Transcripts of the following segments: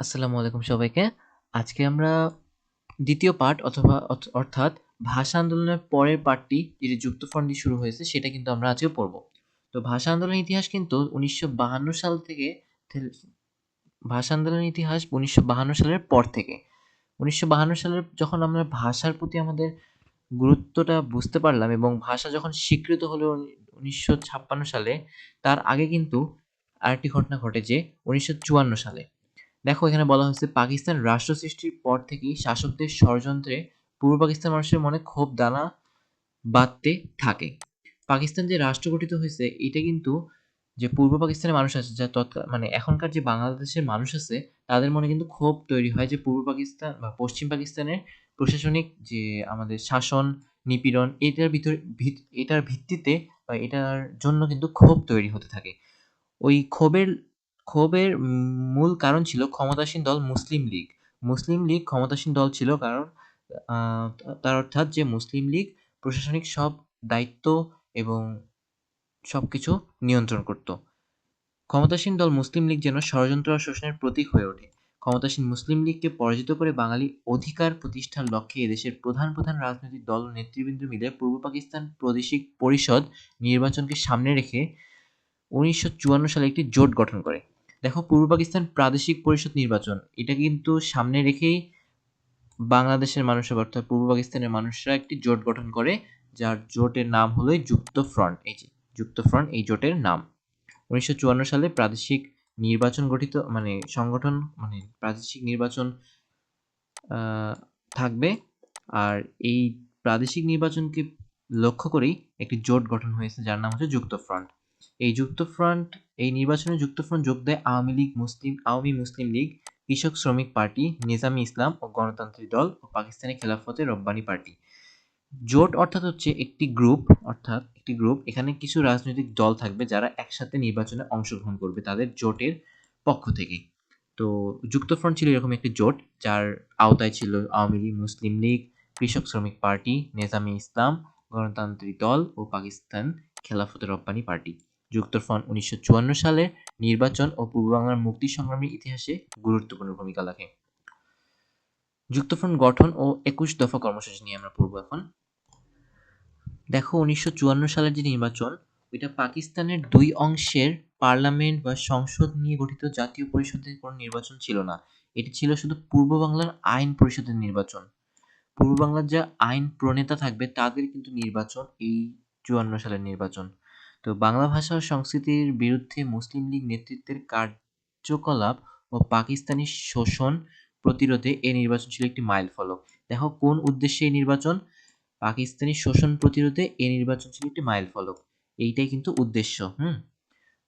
আসসালামু আলাইকুম সবাইকে। আজকে আমরা দ্বিতীয় পার্ট অথবা অথ অর্থাৎ ভাষা আন্দোলনের পরের পার্টটি যেটি দিয়ে শুরু হয়েছে সেটা কিন্তু আমরা আজকে পড়ব। তো ভাষা আন্দোলনের ইতিহাস কিন্তু ১৯৫২ সাল থেকে ভাষা আন্দোলনের ইতিহাস ১৯৫২ সালের পর থেকে। ১৯৫২ সালের যখন আমরা ভাষার প্রতি আমাদের গুরুত্বটা বুঝতে পারলাম এবং ভাষা যখন স্বীকৃত হলো ১৯৫৬ সালে, তার আগে কিন্তু আরেকটি ঘটনা ঘটে যে ১৯৫৪ সালে। দেখো এখানে বলা হয়েছে পাকিস্তান রাষ্ট্র সৃষ্টির পর থেকেই শাসকদের ষড়যন্ত্রে পূর্ব পাকিস্তান মানুষের মনে ক্ষোভ দানা বাঁধতে থাকে। পাকিস্তান যে রাষ্ট্র গঠিত হয়েছে এটা কিন্তু যে পূর্ব পাকিস্তানের মানুষ আছে যা তৎকা মানে এখনকার যে বাংলাদেশের মানুষ আছে তাদের মনে কিন্তু ক্ষোভ তৈরি হয় যে পূর্ব পাকিস্তান বা পশ্চিম পাকিস্তানের প্রশাসনিক যে আমাদের শাসন, নিপীড়ন এটার ভিতর ভিত এটার ভিত্তিতে বা এটার জন্য কিন্তু ক্ষোভ তৈরি হতে থাকে। ওই ক্ষোভের ক্ষোভের মূল কারণ ছিল ক্ষমতাসীন দল মুসলিম লীগ। মুসলিম লীগ ক্ষমতাসীন দল ছিল কারণ তার অর্থাৎ যে মুসলিম লীগ প্রশাসনিক সব দায়িত্ব এবং সব কিছু নিয়ন্ত্রণ করত। ক্ষমতাসীন দল মুসলিম লীগ যেন ষড়যন্ত্র শোষণের প্রতীক হয়ে ওঠে। ক্ষমতাসীন মুসলিম লীগকে পরাজিত করে বাঙালি অধিকার প্রতিষ্ঠার লক্ষ্যে এদেশের প্রধান প্রধান রাজনৈতিক দল ও নেতৃবৃন্দ মিলে পূর্ব পাকিস্তান প্রাদেশিক পরিষদ নির্বাচনকে সামনে রেখে ১৯৫৪ সালে একটি জোট গঠন করে। দেখো, পূর্ব পাকিস্তান প্রাদেশিক পরিষদ নির্বাচন। এটা কিন্তু সামনে রেখেই বাংলাদেশের মানুষের অর্থাৎ পূর্ব পাকিস্তানের মানুষরা একটি জোট গঠন করে, যার জোটের নাম হলো যুক্ত ফ্রন্ট। এই যে, যুক্ত ফ্রন্ট, এই জোটের নাম। উনিশশো চুয়ান্ন সালে প্রাদেশিক নির্বাচন গঠিত মানে সংগঠন মানে প্রাদেশিক নির্বাচন থাকবে। আর এই প্রাদেশিক নির্বাচনকে লক্ষ্য করেই একটি জোট গঠন হয়েছে, যার নাম হচ্ছে যুক্ত ফ্রন্ট। এই যুক্তফ্রন্ট, এই নির্বাচনে যুক্ত ফ্রন্ট যোগ দেয় আওয়ামী লীগ, মুসলিম, আওয়ামী মুসলিম লীগ, কৃষক শ্রমিক পার্টি, নিজামী ইসলাম ও গণতান্ত্রিক দল ও পাকিস্তানি খেলাফতে রব্বানি পার্টি। জোট অর্থাৎ হচ্ছে একটি গ্রুপ, অর্থাৎ একটি গ্রুপ, এখানে কিছু রাজনৈতিক দল থাকবে যারা একসাথে নির্বাচনে অংশগ্রহণ করবে তাদের জোটের পক্ষ থেকে। তো যুক্তফ্রন্ট ছিল এরকম একটি জোট, যার আওতায় ছিল আওয়ামী লীগ, মুসলিম লীগ, কৃষক শ্রমিক পার্টি, নেজামী ইসলাম, গণতান্ত্রিক দল ও পাকিস্তান খেলাফত রব্বানি পার্টি। যুক্তফ্রন্ট উনিশশো চুয়ান্ন সালের নির্বাচন ও পূর্ব বাংলার মুক্তি সংগ্রামের ইতিহাসে গুরুত্বপূর্ণ ভূমিকা রাখে। যুক্তফ্রন্ট গঠন ও একুশ দফা কর্মসূচি নিয়ে আমরা পড়ব এখন। দেখো, উনিশশো চুয়ান্ন সালের যে নির্বাচন, ওইটা পাকিস্তানের দুই অংশের পার্লামেন্ট বা সংসদ নিয়ে গঠিত জাতীয় পরিষদের কোনো নির্বাচন ছিল না। এটি ছিল শুধু পূর্ব বাংলার আইন পরিষদের নির্বাচন। পূর্ব বাংলার যা আইন প্রণেতা থাকবে, তাদের কিন্তু নির্বাচন এই চুয়ান্ন সালের নির্বাচন। তো বাংলা ভাষা ও সংস্কৃতির বিরুদ্ধে মুসলিম লীগ নেতৃত্বের কার্যকলাপ ও পাকিস্তানি শোষণ প্রতিরোধে এই নির্বাচন ছিল একটি মাইল ফলক। দেখো কোন উদ্দেশ্যে এই নির্বাচন? পাকিস্তানি শোষণ প্রতিরোধে এই নির্বাচন ছিল একটি মাইল ফলক। এইটাই কিন্তু উদ্দেশ্য, হুম?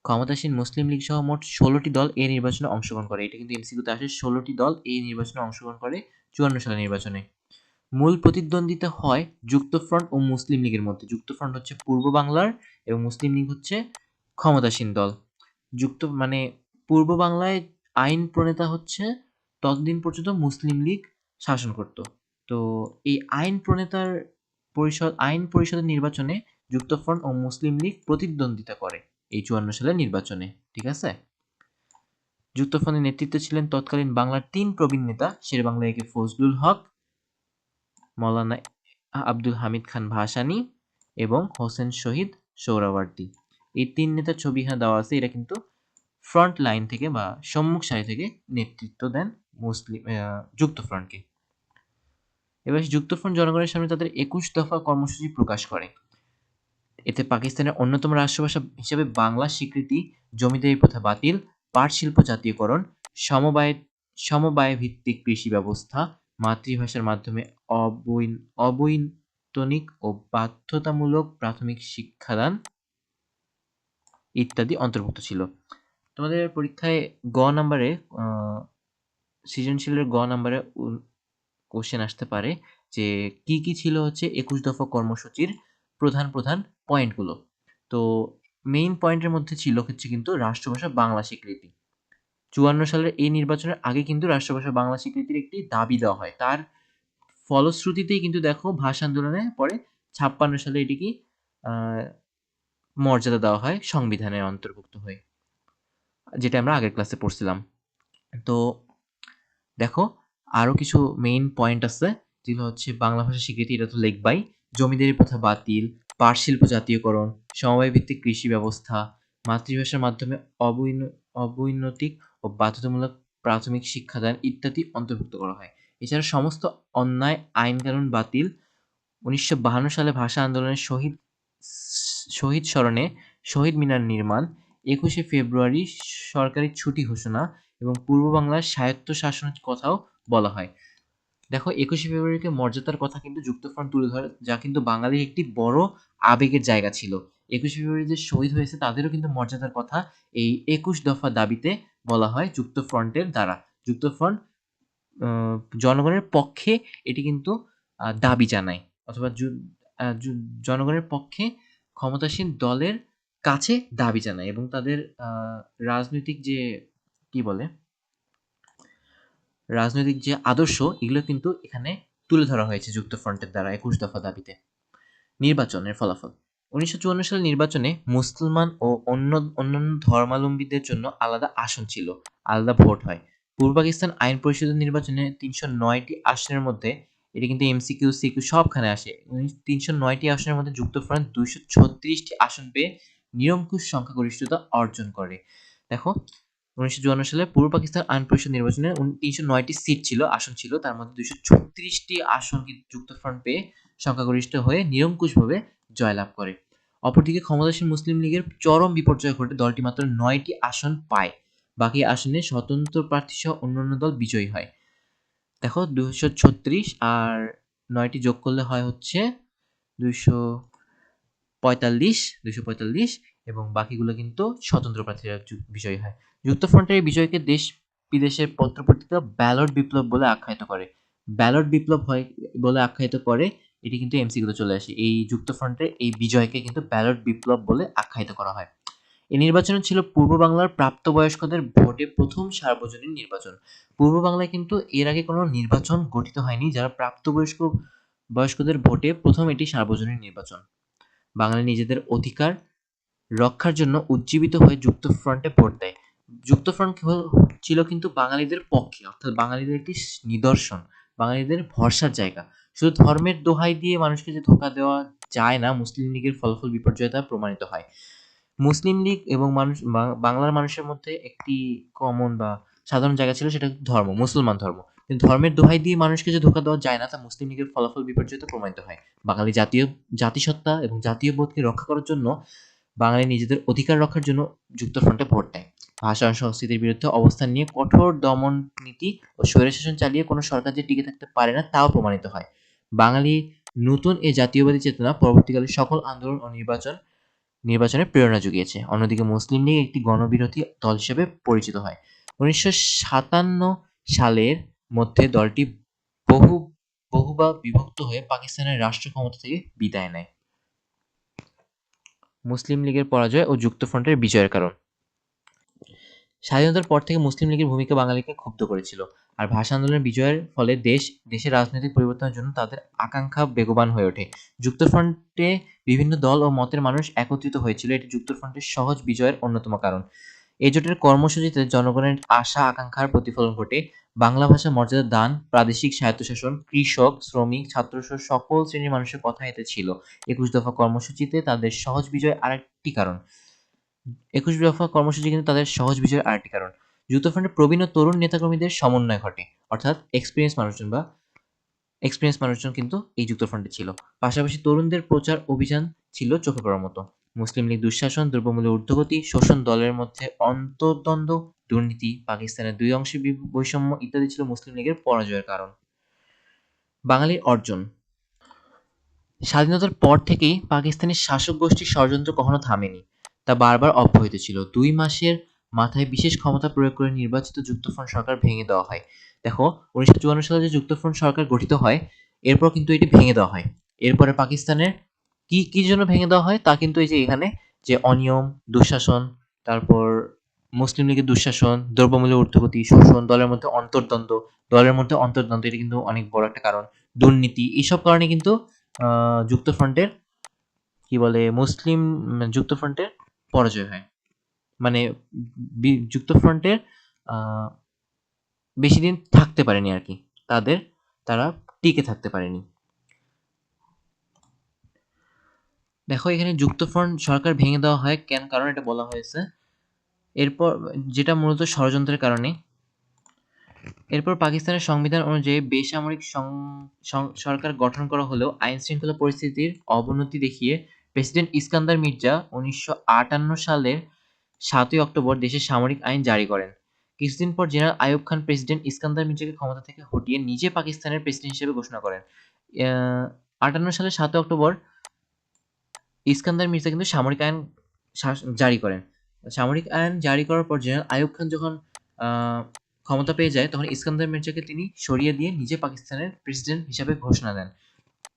ক্ষমতাসীন মুসলিম লীগ সহ মোট ষোলোটি দল এই নির্বাচনে অংশগ্রহণ করে। এটা কিন্তু এমসিকিউতে আসে, ষোলোটি দল এই নির্বাচনে অংশগ্রহণ করে চুয়ান্ন সালের নির্বাচনে। মূল প্রতিদ্বন্দ্বিতা হয় যুক্তফ্রন্ট ও মুসলিম লীগের মধ্যে। যুক্তফ্রন্ট হচ্ছে পূর্ব বাংলার এবং মুসলিম লীগ হচ্ছে ক্ষমতাসীন দল। যুক্ত মানে পূর্ব বাংলায় আইন প্রণেতা হচ্ছে ততদিন পর্যন্ত মুসলিম লীগ শাসন করত। তো এই আইন প্রণেতার পরিষদ, আইন পরিষদের নির্বাচনে যুক্তফ্রন্ট ও মুসলিম লীগ প্রতিদ্বন্দ্বিতা করে এই চুয়ান্ন সালের নির্বাচনে, ঠিক আছে? যুক্তফ্রন্টের নেতৃত্বে ছিলেন তৎকালীন বাংলার তিন প্রবীণ নেতা শের বাংলা একে ফজলুল হক মৌলানা আব্দুল হামিদ খান ভাসানী এবং হোসেন শহীদ সৌরাওয়ার্দী। এই তিন নেতার ছবি এখানে দেওয়া আছে। এরা কিন্তু ফ্রন্ট লাইন থেকে বা সম্মুখ সারি থেকে নেতৃত্ব দেন মুসলিম যুক্তফ্রন্টকে। এবার যুক্তফ্রন্ট জনগণের সামনে তাদের একুশ দফা কর্মসূচি প্রকাশ করে। এতে পাকিস্তানের অন্যতম রাষ্ট্রভাষা হিসেবে বাংলা স্বীকৃতি, জমিদারি প্রথা বাতিল, পাট শিল্প জাতীয়করণ, সমবায় সমবায় ভিত্তিক কৃষি ব্যবস্থা মাতৃভাষার মাধ্যমে অবৈন, অবৈতনিক ও বাধ্যতামূলক প্রাথমিক শিক্ষাদান ইত্যাদি অন্তর্ভুক্ত ছিল। তোমাদের পরীক্ষায় গ নাম্বারে সৃজনশীলের গ নাম্বারে কোশ্চেন আসতে পারে যে কি কি ছিল হচ্ছে একুশ দফা কর্মসূচির প্রধান প্রধান পয়েন্টগুলো তো মেইন পয়েন্টের মধ্যে ছিল হচ্ছে কিন্তু রাষ্ট্রভাষা বাংলা স্বীকৃতি। চুয়ান্ন সালের এই নির্বাচনের আগে কিন্তু রাষ্ট্রভাষা বাংলা স্বীকৃতির একটি দাবি দেওয়া হয়। তার ফলশ্রুতিতেই কিন্তু দেখো ভাষা আন্দোলনে পরে ছাপ্পান্ন সালে এটিকে মর্যাদা দেওয়া হয় সংবিধানের অন্তর্ভুক্ত হয়ে, যেটা আমরা আগের ক্লাসে পড়ছিলাম। তো দেখো আরও কিছু মেইন পয়েন্ট আছে, যেগুলো হচ্ছে বাংলা ভাষা স্বীকৃতি, এটা তো লেখবাই। জমিদারি প্রথা বাতিল পাট শিল্প জাতীয়করণ, সমবায় ভিত্তিক কৃষি ব্যবস্থা, মাতৃভাষার মাধ্যমে অবৈন- অবৈনতিক ও বাধ্যতামূলক প্রাথমিক শিক্ষাদান ইত্যাদি অন্তর্ভুক্ত করা হয়। এছাড়া সমস্ত অন্যায় আইন কানুন বাতিল। উনিশশো সালে ভাষা আন্দোলনের শহীদ শহীদ স্মরণে শহীদ মিনার নির্মাণ। একুশে ফেব্রুয়ারি সরকারি ছুটি ঘোষণা এবং পূর্ব বাংলার স্বায়ত্ত শাসনের কথাও বলা হয়। দেখো, একুশে ফেব্রুয়ারিকে মর্যাদার কথা কিন্তু যুক্তফ্রন্ট তুলে ধরে, যা কিন্তু বাঙালির একটি বড় আবেগের জায়গা ছিল। একুশে ফেব্রুয়ারি যে শহীদ হয়েছে, তাদেরও কিন্তু মর্যাদার কথা এই একুশ দফা দাবিতে বলা হয় যুক্তফ্রন্টের দ্বারা। যুক্তফ্রন্ট আহ, জনগণের পক্ষে এটি কিন্তু দাবি জানায় অথবা জনগণের পক্ষে ক্ষমতাসীন দলের কাছে দাবি জানায় এবং তাদের রাজনৈতিক যে কি বলে? রাজনৈতিক যে আদর্শ এগুলো কিন্তু এখানে তুলে ধরা হয়েছে যুক্তফ্রন্টের দ্বারা একুশ দফা দাবিতে। নির্বাচনের ফলাফল। উনিশশো চুয়ান্ন সালের নির্বাচনে মুসলমান ও অন্য, অন্যান্য ধর্মাবলম্বীদের জন্য আলাদা আসন ছিল, আলাদা ভোট হয়। পূর্ব পাকিস্তান আইন পরিষদের নির্বাচনে তিনশো নয়টি আসনের মধ্যে, এটি কিন্তু এমসিকিউ, সিকিউ সবখানে আসে। তিনশো নয়টি আসনের মধ্যে যুক্তফ্রন্ট দুইশো ছত্রিশটি আসন পেয়ে নিরঙ্কুশ সংখ্যাগরিষ্ঠতা অর্জন করে। দেখো, উনিশশো চুয়ান্ন সালে পূর্ব পাকিস্তান আইন পরিষদ নির্বাচনে তিনশো নয়টি সিট ছিল, আসন ছিল, তার মধ্যে দুইশো ছত্রিশটি আসন যুক্তফ্রন্ট পেয়ে সংখ্যাগরিষ্ঠ হয়ে নিরঙ্কুশভাবে জয়লাভ করে। অপরদিকে ক্ষমতাসীন মুসলিম লীগের চরম বিপর্যয় ঘটে দলটি মাত্র নয়টি আসন পায়। বাকি আসনে স্বতন্ত্র প্রার্থী সহ অন্যান্য দল বিজয়ী হয়। দেখো, দুইশো ছত্রিশ আর নয়টি যোগ করলে হয় হচ্ছে দুইশো পঁয়তাল্লিশ দুইশো পঁয়তাল্লিশ এবং বাকিগুলো কিন্তু স্বতন্ত্র প্রার্থীরা বিজয়ী হয়। যুক্তফ্রন্টের এই বিজয়কে দেশ বিদেশের পত্রপত্রিকা ব্যালট বিপ্লব বলে আখ্যায়িত করে। ব্যালট বিপ্লব হয় বলে আখ্যায়িত করে এটি কিন্তু এমসিকিউতে চলে আসে। এই যুক্তফ্রন্টের এই বিজয়কে কিন্তু ব্যালট বিপ্লব বলে আখ্যায়িত করা হয়। এই নির্বাচন ছিল পূর্ব বাংলার প্রাপ্তবয়স্কদের ভোটে প্রথম সার্বজনীন নির্বাচন। পূর্ব বাংলায় কিন্তু এর আগে কোনো নির্বাচন গঠিত হয়নি, যারা প্রাপ্তবয়স্ক বয়স্কদের ভোটে প্রথম এটি সার্বজনীন নির্বাচন। বাঙালি নিজেদের অধিকার রক্ষার জন্য উজ্জীবিত হয়ে যুক্তফ্রন্টে ভোট দেয়। যুক্তফ্রন্ট কেবল- ছিল কিন্তু বাঙালিদের পক্ষে, অর্থাৎ বাঙালিদের একটি নিদর্শন, বাঙালিদের ভরসার জায়গা। শুধু ধর্মের দোহাই দিয়ে মানুষকে যে ধোকা দেওয়া যায় না, মুসলিম লীগের ফলাফল বিপর্যয়তা প্রমাণিত হয়। মুসলিম লীগ এবং মানুষ বাংলার মানুষের মধ্যে একটি কমন বা সাধারণ জায়গা ছিল, সেটা ধর্ম, মুসলমান ধর্ম। কিন্তু ধর্মের দোহাই দিয়ে মানুষকে যে ধোকা দেওয়া যায় না, তা মুসলিম লীগের ফলাফল বিপর্যয়তা প্রমাণিত হয়। বাঙালি জাতীয়, জাতিসত্তা এবং জাতীয় বোধকে রক্ষা করার জন্য বাঙালি নিজেদের অধিকার রক্ষার জন্য যুক্তফ্রন্টে ভোট দেয়। ভাষা সংস্কৃতির বিরুদ্ধে অবস্থান নিয়ে কঠোর দমন নীতি ও স্বৈরশাসন চালিয়ে কোনো সরকার যে টিকে থাকতে পারে না, তাও প্রমাণিত হয়। বাঙালি নতুন এই জাতীয়বাদী চেতনা পরবর্তীকালে সকল আন্দোলন ও নির্বাচন নির্বাচনে প্রেরণা জুগিয়েছে। অন্যদিকে মুসলিম লীগ একটি গণবিরোধী দল হিসেবে পরিচিত হয়। উনিশশো সাতান্ন সালের মধ্যে দলটি বহু, বহুবার বিভক্ত হয়ে পাকিস্তানের রাষ্ট্র ক্ষমতা থেকে বিদায় নেয়। মুসলিম লীগের পরাজয় ও যুক্তফ্রন্টের বিজয়ের কারণ। স্বাধীনতার পর থেকে মুসলিম লীগের ভূমিকা বাঙালিকে ক্ষুব্ধ করেছিল। আর ভাষা আন্দোলনের বিজয়ের ফলে দেশ, দেশের রাজনৈতিক পরিবর্তনের জন্য তাদের আকাঙ্ক্ষা বেগবান হয়ে ওঠে। যুক্তফ্রন্টে বিভিন্ন দল ও মতের মানুষ একত্রিত হয়েছিল। এটি যুক্তফ্রন্টের সহজ বিজয়ের অন্যতম কারণ। এই জোটের কর্মসূচিতে জনগণের আশা, আকাঙ্ক্ষার প্রতিফলন ঘটে। বাংলা ভাষা মর্যাদা দান, প্রাদেশিক স্বায়ত্তশাসন, কৃষক, শ্রমিক, ছাত্রসহ সকল শ্রেণির মানুষের কথা এতে ছিল। একুশ দফা কর্মসূচিতে তাদের সহজ বিজয় আরেকটি কারণ। একুশ দফা কর্মসূচি কিন্তু তাদের সহজ বিজয়ের আরেকটি কারণ। যুক্তফ্রন্টের প্রবীণ ও তরুণ নেতাকর্মীদের সমন্বয় ঘটে। অর্থাৎ এক্সপিরিয়েন্স মানুষজন বা এক্সপিরিয়েন্স মানুষজন কিন্তু এই যুক্তফ্রন্টে ছিল। পাশাপাশি তরুণদের প্রচার অভিযান ছিল চোখে পড়ার মতো। মুসলিম লীগ দুঃশাসন দ্রব্যমূল্যের ঊর্ধ্বগতি, শোষণ দলের মধ্যে অন্তর্দ্বন্দ্ব, দুর্নীতি, পাকিস্তানের দুই অংশে বৈষম্য ইত্যাদি ছিল মুসলিম লীগের পরাজয়ের কারণ। বাঙালির অর্জন। স্বাধীনতার পর থেকেই পাকিস্তানি শাসক গোষ্ঠীর ষড়যন্ত্র কখনো থামেনি। তা বারবার অব্যাহত ছিল। দুই মাসের মাথায় বিশেষ ক্ষমতা প্রয়োগ করে নির্বাচিত যুক্তফ্রন্ট সরকার ভেঙে দেওয়া হয়। দেখো, উনিশশো চুয়ান্ন সালে যে যুক্তফ্রন্ট সরকার গঠিত হয়, এরপর কিন্তু এটি ভেঙে দেওয়া হয়। এরপরে পাকিস্তানের কি কি জন্য ভেঙে দেওয়া হয়? তা কিন্তু এই যে এখানে যে অনিয়ম, দুঃশাসন, তারপর মুসলিম লীগের দুঃশাসন, দ্রব্যমূল্যের ঊর্ধ্বগতি, শোষণ, দলের মধ্যে অন্তর্দ্বন্দ্ব, দলের মধ্যে অন্তর্দ্বন্দ্ব, এটা কিন্তু অনেক বড় একটা কারণ। দুর্নীতি, এইসব কারণে কিন্তু যুক্তফ্রন্টের, কি বলে, মুসলিম, যুক্তফ্রন্টের পরাজয় হয়। মানে যুক্তফ্রন্টের বেশি দিন থাকতে পারেনি আর কি। তাদের, তারা টিকে থাকতে পারেনি। দেখো, এখানে যুক্তফ্রন্ট সরকার ভেঙে দেওয়া হয় কেন, কারণ এটা বলা হয়েছে। এরপর, যেটা মূলত ষড়যন্ত্রের কারণে। এরপর পাকিস্তানের সংবিধান অনুযায়ী বেসামরিক সরকার গঠন করা হলেও আইন শৃঙ্খলা পরিস্থিতির অবনতি দেখিয়ে প্রেসিডেন্ট ইস্কান্দার মির্জা উনিশশো আটান্ন সালের সাতই অক্টোবর দেশে সামরিক আইন জারি করেন। কিছুদিন পর জেনারেল আইয়ুব খান প্রেসিডেন্ট ইস্কান্দার মির্জাকে ক্ষমতা থেকে হটিয়ে নিজে পাকিস্তানের প্রেসিডেন্ট হিসেবে ঘোষণা করেন। আটান্ন সালের সাতই অক্টোবর ইস্কান্দার মির্জা কিন্তু সামরিক আইন জারি করেন। সামরিক আইন জারি করার পর জেনারেল আইয়ুব খান যখন ক্ষমতা পেয়ে যায়, তখন ইস্কান্দার মির্জাকে তিনি সরিয়ে দিয়ে নিজে পাকিস্তানের প্রেসিডেন্ট হিসাবে ঘোষণা দেন।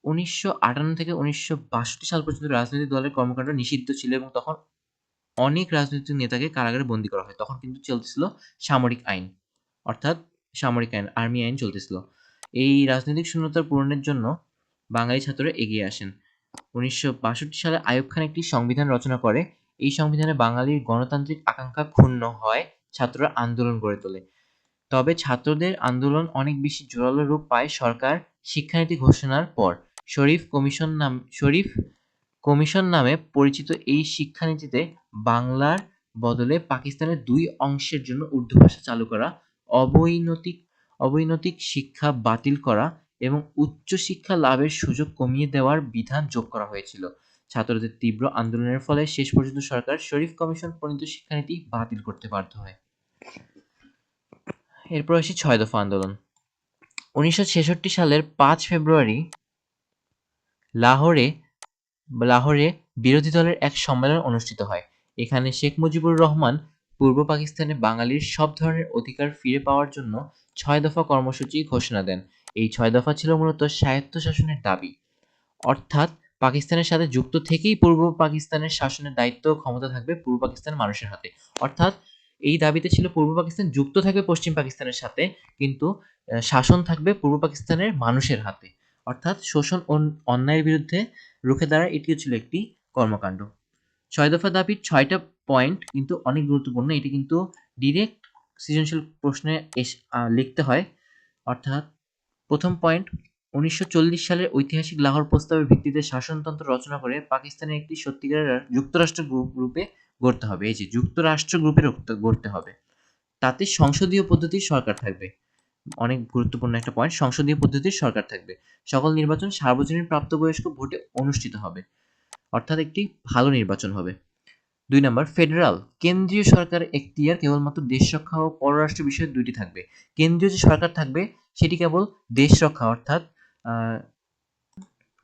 উনিশশো আটান্ন থেকে উনিশশো বাষট্টি সাল পর্যন্ত রাজনৈতিক দলের কর্মকাণ্ড নিষিদ্ধ ছিল এবং তখন অনেক রাজনৈতিক নেতাকে কারাগারে বন্দী করা হয়। তখন কিন্তু চলতেছিল সামরিক আইন। অর্থাৎ সামরিক আইন, আর্মি আইন চলতেছিল। এই রাজনৈতিক শূন্যতার পূরণের জন্য বাঙালি ছাত্ররা এগিয়ে আসেন। উনিশশো বাষট্টি সালে আইয়ুব খান একটি সংবিধান রচনা করে। এই সংবিধানে বাঙালির গণতান্ত্রিক আকাঙ্ক্ষা ক্ষুণ্ণ হয়, ছাত্ররা আন্দোলন গড়ে তোলে। তবে ছাত্রদের আন্দোলন অনেক বেশি জোরালো রূপ পায় সরকার শিক্ষানীতি ঘোষণার পর। শরীফ কমিশন নাম, শরীফ কমিশন নামে পরিচিত এই শিক্ষানীতিতে বাংলার বদলে পাকিস্তানের দুই অংশের জন্য উর্দু ভাষা চালু করা, অবৈনতিক অবৈনতিক শিক্ষা বাতিল করা এবং উচ্চশিক্ষা লাভের সুযোগ কমিয়ে দেওয়ার বিধান যোগ করা হয়েছিল। ছাত্রদের তীব্র আন্দোলনের ফলে শেষ পর্যন্ত সরকার শরীফ কমিশন প্রণীত শিক্ষানীতি বাতিল করতে বাধ্য হয়। এরপর আসি ছয় দফা আন্দোলন। উনিশশো ছেষট্টি সালের পাঁচ ফেব্রুয়ারি লাহোরে লাহোরে বিরোধী দলের এক সম্মেলন অনুষ্ঠিত হয়। এখানে শেখ মুজিবুর রহমান পূর্ব পাকিস্তানে বাঙালির সব ধরনের অধিকার ফিরে পাওয়ার জন্য ছয় দফা কর্মসূচি ঘোষণা দেন। এই ছয় দফা ছিল মূলত স্বায়ত্তশাসনের দাবি। অর্থাৎ পাকিস্তানের সাথে যুক্ত থেকেই পূর্ব পাকিস্তানের শাসনের দায়িত্ব ক্ষমতা থাকবে পূর্ব পাকিস্তানের মানুষের হাতে। অর্থাৎ এই দাবিতে ছিল পূর্ব পাকিস্তান যুক্ত থাকবে পশ্চিম পাকিস্তানের সাথে, কিন্তু শাসন থাকবে পূর্ব পাকিস্তানের মানুষের হাতে। অর্থাৎ শোষণ অন্যায়ের বিরুদ্ধে রুখে দাঁড়ায় এটিও ছিল একটি কর্মকাণ্ড। ছয় দফা দাবির ছয়টা পয়েন্ট কিন্তু অনেক গুরুত্বপূর্ণ। এটি কিন্তু ডিরেক্ট সৃজনশীল প্রশ্নে লিখতে হয়। অর্থাৎ প্রথম পয়েন্ট, উনিশশো চল্লিশ সালের ঐতিহাসিক লাহোর প্রস্তাবের ভিত্তিতে শাসনতন্ত্র রচনা করে পাকিস্তানের একটি সত্যিকারের যুক্তরাষ্ট্র গ্রুপ রূপে গড়তে হবে, এই যে যুক্তরাষ্ট্র গ্রুপে রক্ত- গড়তে হবে। তাতে সংসদীয় পদ্ধতির সরকার থাকবে। অনেক গুরুত্বপূর্ণ একটা পয়েন্ট সংসদীয় পদ্ধতির সরকার থাকবে। সকল নির্বাচন সার্বজনীন প্রাপ্তবয়স্ক ভোটে অনুষ্ঠিত হবে। অর্থাৎ একটি ভালো নির্বাচন হবে। দুই নম্বর, ফেডারাল, কেন্দ্রীয় সরকার এখতিয়ার, কেবলমাত্র দেশ রক্ষা ও পররাষ্ট্র বিষয়ে দুইটি থাকবে। কেন্দ্রীয় যে সরকার থাকবে, সেটি কেবল দেশ রক্ষা, অর্থাৎ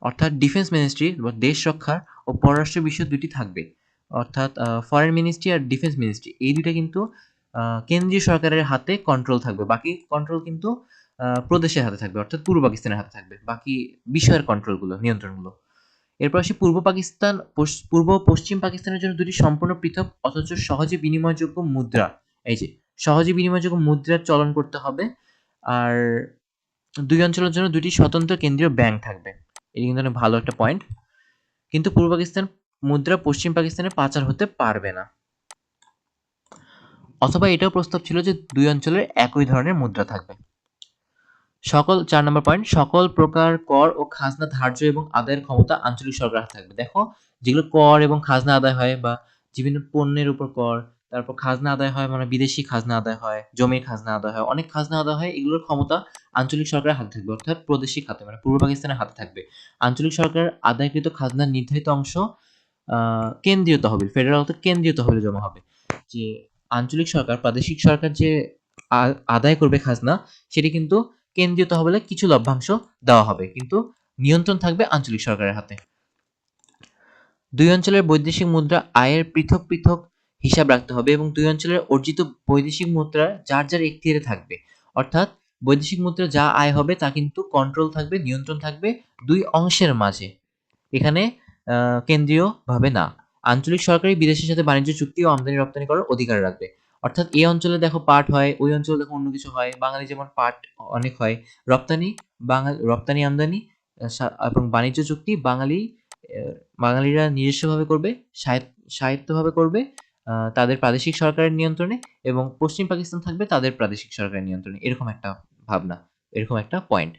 অর্থাৎ ডিফেন্স মিনিস্ট্রি বা দেশ রক্ষার ও পররাষ্ট্র বিষয় দুটি থাকবে। অর্থাৎ ফরেন মিনিস্ট্রি আর ডিফেন্স মিনিস্ট্রি এই দুইটা কিন্তু কেন্দ্রীয় সরকারের হাতে কন্ট্রোল থাকবে। বাকি কন্ট্রোল কিন্তু প্রদেশের হাতে থাকবে, অর্থাৎ পূর্ব পাকিস্তানের হাতে থাকবে। বাকি বিষয়ের কন্ট্রোলগুলো নিয়ন্ত্রণগুলো। এরপর আসি পূর্ব পাকিস্তান পূর্ব পশ্চিম পাকিস্তানের জন্য দুটি সম্পূর্ণ পৃথক, অথচ সহজে বিনিময়যোগ্য মুদ্রা। এই যে, সহজে বিনিময়যোগ্য মুদ্রার চলন করতে হবে, আর দুই অঞ্চলের জন্য দুটি স্বতন্ত্র কেন্দ্রীয় ব্যাংক থাকবে। এটি কিন্তু অনেক ভালো একটা পয়েন্ট কিন্তু পূর্ব পাকিস্তান মুদ্রা পশ্চিম পাকিস্তানে পাচার হতে পারবে না। অথবা এটাও প্রস্তাব ছিল যে দুই অঞ্চলের একই ধরনের মুদ্রা থাকবে। সকল, চার নম্বর পয়েন্ট সকল প্রকার কর ও খাজনা ধার্য এবং আদায়ের ক্ষমতা আঞ্চলিক সরকার থাকবে। দেখো, যেগুলো কর এবং খাজনা আদায় হয় বা বিভিন্ন পণ্যের উপর কর, তারপর খাজনা আদায় হয় মানে বিদেশি খাজনা আদায় হয়, জমির খাজনা আদায় হয়, অনেক খাজনা আদায় হয়, এগুলোর ক্ষমতা আঞ্চলিক সরকারের হাতে থাকবে, অর্থাৎ প্রাদেশিক হাতে মানে পূর্ব পাকিস্তানের হাতে থাকবে। আঞ্চলিক সরকার আদায়কৃত খাজনার নির্ধারিত অংশ কেন্দ্রীয় তহবিল ফেডারেল অর্থাৎ কেন্দ্রীয় তহবিলে জমা হবে। যে আঞ্চলিক সরকার, প্রাদেশিক সরকার যে আদায় করবে খাজনা, সেটি কিন্তু কেন্দ্রীয় তহবিলে কিছু লভ্যাংশ দেওয়া হবে। কিন্তু নিয়ন্ত্রণ থাকবে আঞ্চলিক সরকারের হাতে। দুই অঞ্চলের বৈদেশিক মুদ্রা আয়ের পৃথক পৃথক হিসাব রাখতে হবে এবং দুই অঞ্চলের অর্জিত বৈদেশিক মুদ্রা যার যার এখতিয়ারে থাকবে। অর্থাৎ বৈদেশিক মুদ্রা যা আয় হবে তা কিন্তু কন্ট্রোল থাকবে, নিয়ন্ত্রণ থাকবে দুই অংশের মাঝে। এখানে কেন্দ্রীয়ভাবে না। আঞ্চলিক সরকারই বিদেশের সাথে বাণিজ্য চুক্তি ও আমদানি রপ্তানি করার অধিকার রাখবে। অর্থাৎ এই অঞ্চলে দেখো পাট হয়, ওই অঞ্চলে দেখো অন্য কিছু হয়। বাঙালি যেমন পাট অনেক হয়, রপ্তানি বাঙালি রপ্তানি, আমদানি এবং বাণিজ্য চুক্তি বাঙালি বাঙালিরা নিজস্বভাবে করবে স্বায়ত্তভাবে করবে তাদের প্রাদেশিক সরকারের নিয়ন্ত্রণে এবং পশ্চিম পাকিস্তান থাকবে তাদের প্রাদেশিক সরকারের নিয়ন্ত্রণে। এরকম একটা ভাবনা, এরকম একটা পয়েন্ট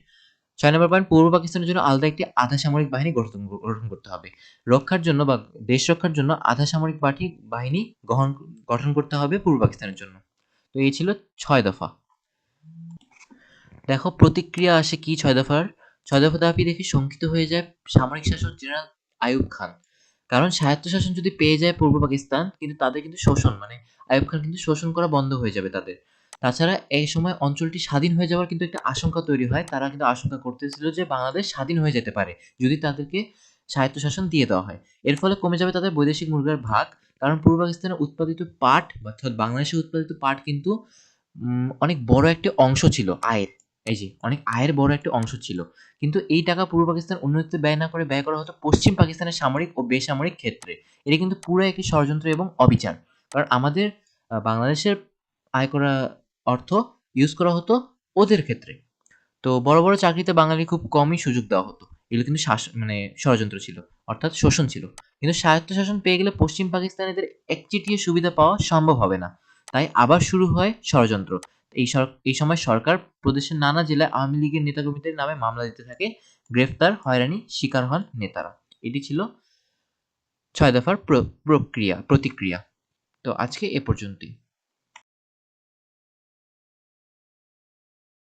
ছয় নম্বর পয়েন্ট পূর্ব পাকিস্তানের জন্য আলাদা একটি আধা সামরিক বাহিনী গঠন গঠন করতে হবে। রক্ষার জন্য বা দেশ রক্ষার জন্য আধা সামরিক বাহিনী বাহিনী গ্রহণ গঠন করতে হবে পূর্ব পাকিস্তানের জন্য। তো এই ছিল ছয় দফা। দেখো, প্রতিক্রিয়া আসে কি ছয় দফার? ছয় দফা দাবি দেখে শঙ্কিত হয়ে যায় সামরিক শাসক জেনারেল আইয়ুব খান। কারণ স্বায়ত্তশাসন যদি পেয়ে যায় পূর্ব পাকিস্তান, কিন্তু তাদের কিন্তু শোষণ মানে আইয়ুব খান কিন্তু শোষণ করা বন্ধ হয়ে যাবে তাদের। তাছাড়া এই সময় অঞ্চলটি স্বাধীন হয়ে যাওয়ার কিন্তু একটা আশঙ্কা তৈরি হয়। তারা কিন্তু আশঙ্কা করতেছিল যে বাংলাদেশ স্বাধীন হয়ে যেতে পারে যদি তাদেরকে স্বায়ত্তশাসন দিয়ে দেওয়া হয়। এর ফলে কমে যাবে তাদের বৈদেশিক মুদ্রার ভাগ। কারণ পূর্ব পাকিস্তানে উৎপাদিত পাট অর্থাৎ বাংলাদেশে উৎপাদিত পাট কিন্তু অনেক বড় একটি অংশ ছিল আয়ের। এই যে, অনেক আয়ের বড় একটি অংশ ছিল। কিন্তু এই টাকা পূর্ব পাকিস্তান উন্নতিতে ব্যয় না করে ব্যয় করা হতো পশ্চিম পাকিস্তানের সামরিক ও বেসামরিক ক্ষেত্রে। এটা কিন্তু পুরো একটি ষড়যন্ত্র এবং অবিচার। কারণ আমাদের বাংলাদেশের আয় করা অর্থ ইউজ করা হতো ওদের ক্ষেত্রে। তো বড় বড় চাকরিতে বাঙালি খুব কমই সুযোগ দেওয়া হতো। এগুলো কিন্তু শাসন মানে ষড়যন্ত্র ছিল, অর্থাৎ শোষণ ছিল। কিন্তু স্বায়ত্তশাসন পেয়ে গেলে পশ্চিম পাকিস্তানিদের একচেটিয়া সুবিধা পাওয়া সম্ভব হবে না। তাই আবার শুরু হয় ষড়যন্ত্র। এই এই সময় সরকার প্রদেশের নানা জেলায় আওয়ামী লীগের নেতাকর্মীদের নামে মামলা দিতে থাকে। গ্রেফতার, হয়রানি, শিকার হন নেতারা। এটি ছিল ছয় দফার প্র- প্রক্রিয়া, প্রতিক্রিয়া। তো আজকে এ পর্যন্তই।